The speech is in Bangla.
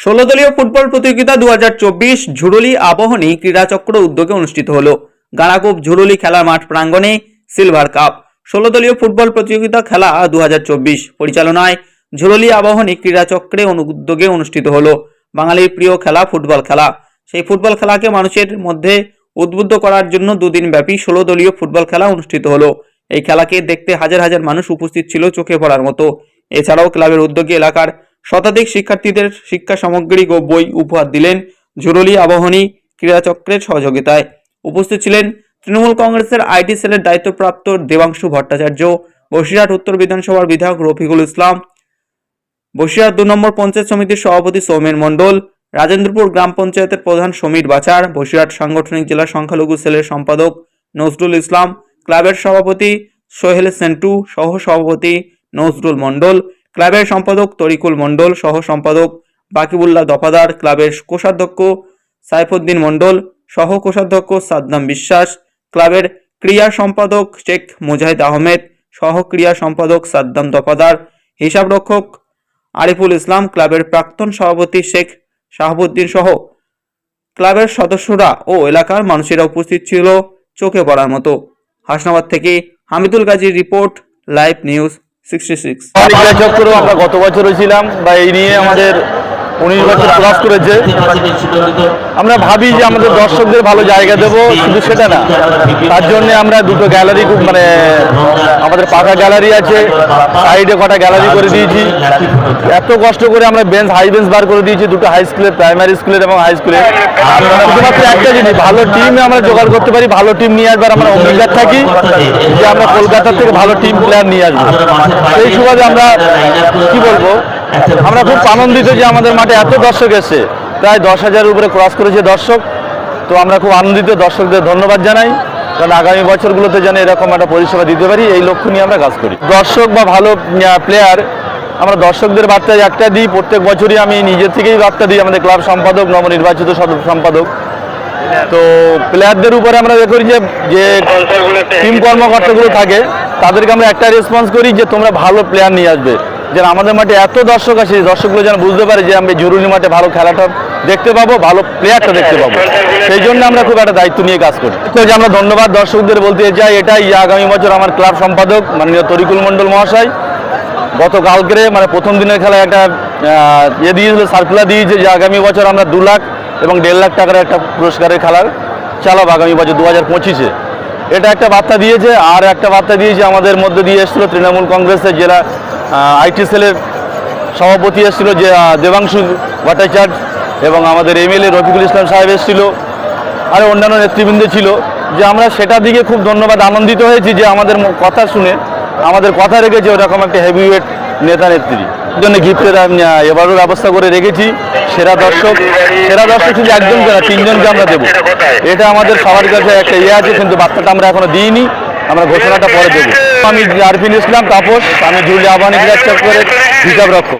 ষোলো দলীয় ফুটবল প্রতিযোগিতা দু হাজার চব্বিশ ঝুরুলি আবহনী ক্রীড়াচক্র উদ্যোগে অনুষ্ঠিত হল। গানাকুপ ঝুরুলি খেলার মাঠ প্রাঙ্গণে সিলভার কাপ। ষোলো দলীয় ফুটবল প্রতিযোগিতা খেলা দু হাজার চব্বিশ পরিচালনায় ঝুরুলি আবাহনী ক্রীড়াচক্রে উদ্যোগে অনুষ্ঠিত হল। বাঙালির প্রিয় খেলা ফুটবল খেলা। সেই ফুটবল খেলাকে মানুষের মধ্যে উদ্বুদ্ধ করার জন্য দুদিন ব্যাপী ষোলো দলীয় ফুটবল খেলা অনুষ্ঠিত হলো। এই খেলাকে দেখতে হাজার হাজার মানুষ উপস্থিত ছিল চোখে পড়ার মতো। এছাড়াও ক্লাবের উদ্যোগে এলাকার শতাধিক শিক্ষার্থীদের শিক্ষা সামগ্রী ও বই উপহার দিলেন ঝুরুলি আবাহনী ক্রীড়াচক্রের সহযোগিতায়। উপস্থিত ছিলেন তৃণমূল কংগ্রেসের আইটি সেলের দায়িত্বপ্রাপ্ত দেবাংশু ভট্টাচার্য, বসিরহাট উত্তর বিধানসভার বিধায়ক রফিকুল ইসলাম, বসিরহাট দু নম্বর পঞ্চায়েত সমিতির সভাপতি সৌমেন মণ্ডল, রাজেন্দ্রপুর গ্রাম পঞ্চায়েতের প্রধান সমীর বাচার বসিরহাট সাংগঠনিক জেলা সংখ্যালঘু সেলের সম্পাদক নজরুল ইসলাম, ক্লাবের সভাপতি সোহেল সেন্টু সহ সভাপতি নজরুল মণ্ডল ক্লাবের সম্পাদক তরিকুল মণ্ডল, সহ সম্পাদক বাকিবুল্লাহ দফাদার ক্লাবের কোষাধ্যক্ষ সাইফুদ্দিন মণ্ডল, সহ কোষাধ্যক্ষ সাদ্দাম বিশ্বাস, ক্লাবের ক্রিয়া সম্পাদক শেখ মুজাহিদ আহমেদ, সহ ক্রিয়া সম্পাদক সাদ্দাম দফাদার, হিসাবরক্ষক আরিফুল ইসলাম, ক্লাবের প্রাক্তন সভাপতি শেখ শাহাবুদ্দিন সহ ক্লাবের সদস্যরা ও এলাকার মানুষেরা উপস্থিত ছিল চোখে পড়ার মতো। হাসনাবাদ থেকে হামিদুল গাজীর report, live news sixty six আমরা গত বছরও ছিলাম বা এই নিয়ে আমাদের উনিশ বছর ক্লাস করেছে। আমরা ভাবি যে আমাদের দর্শকদের ভালো জায়গা দেবো শুধু সেটা না। তার জন্য আমরা দুটো গ্যালারি খুব মানে আমাদের পাকা গ্যালারি আছে সাইডে কটা গ্যালারি করে দিয়েছি। এত কষ্ট করে আমরা বেঞ্চ হাই বেঞ্চ বার করে দিয়েছি দুটো হাই স্কুলের প্রাইমারি স্কুলের এবং হাই স্কুলের শুধুমাত্র একটা জিনিস ভালো টিম আমরা জোগাড় করতে পারি ভালো টিম নিয়ে আসবার আমরা অঙ্গীকার থাকি যে আমরা কলকাতা থেকে ভালো টিম প্লেয়ার নিয়ে আসব। সেই সুবাদে আমরা কি বলব? আমরা খুব আনন্দিত যে আমাদের মাঠে এত দর্শক এসছে। প্রায় দশ হাজারের উপরে ক্রস করেছে দর্শক। তো আমরা খুব আনন্দিত, দর্শকদের ধন্যবাদ জানাই। কারণ আগামী বছরগুলোতে যেন এরকম একটা পরিষেবা দিতে পারি, এই লক্ষ্য নিয়ে আমরা কাজ করি। দর্শক বা ভালো প্লেয়ার আমরা দর্শকদের বার্তা একটা দিই, প্রত্যেক বছরই আমি নিজের থেকেই বার্তা দিই, আমাদের ক্লাব সম্পাদক, নবনির্বাচিত সম্পাদক। তো প্লেয়ারদের উপরে আমরা এ করি যে যে টিম কর্মকর্তাগুলো থাকে, তাদেরকে আমরা একটা রেসপন্স করি যে, তোমরা ভালো প্লেয়ার নিয়ে আসবে। যেন আমাদের মাঠে এত দর্শক আছে দর্শকগুলো যেন বুঝতে পারে যে আমি জরুরি মাঠে ভালো খেলাটা দেখতে পাবো, ভালো প্লেয়ারটা দেখতে পাবো। সেই জন্য আমরা খুব একটা দায়িত্ব নিয়ে কাজ করি। তো যে আমরা ধন্যবাদ দর্শকদের বলতে চাই, এটাই যে আগামী বছর আমার ক্লাব সম্পাদক মাননীয় তরিকুল মণ্ডল মহাশয়। গতকালকে মানে প্রথম দিনের খেলায় একটা ইয়ে দিয়েছিল সার্কুলার দিয়েছে যে আগামী বছর আমরা দু লাখ এবং দেড় লাখ টাকার একটা পুরস্কারের খেলার চালাবো আগামী বছর দু হাজার পঁচিশে। এটা একটা বার্তা দিয়েছে, আর একটা বার্তা দিয়েছে আমাদের মধ্যে দিয়ে এসেছিল তৃণমূল কংগ্রেসের জেলা আইটি সেলের সভাপতি এসেছিল যে দেবাংশু ভট্টাচার্য এবং আমাদের এমএলএ রফিকুল ইসলাম সাহেব এসেছিল, আর অন্যান্য নেতৃবৃন্দ ছিল, যে আমরা সেটা দিকে খুব ধন্যবাদ, আনন্দিত হয়েছি যে আমাদের কথা শুনে, আমাদের কথা রেখেছে ওরকম একটা হেভিওয়েট নেতা নেত্রী। জন্য গিফটের এবারও ব্যবস্থা করে রেখেছি, সেরা দর্শক সেরা দর্শক শুধু একজনকে না তিনজনকে আমরা দেবো। এটা আমাদের সবার কাছে একটা ইয়ে আছে, কিন্তু বার্তাটা আমরা এখনও দিইনি, আমরা ঘোষণাটা পরে দেবো। আমি আরফিন ইসলাম তাপস আমি জুলি আবানি বিরাজ চক্করের হিসাব রক্ষক।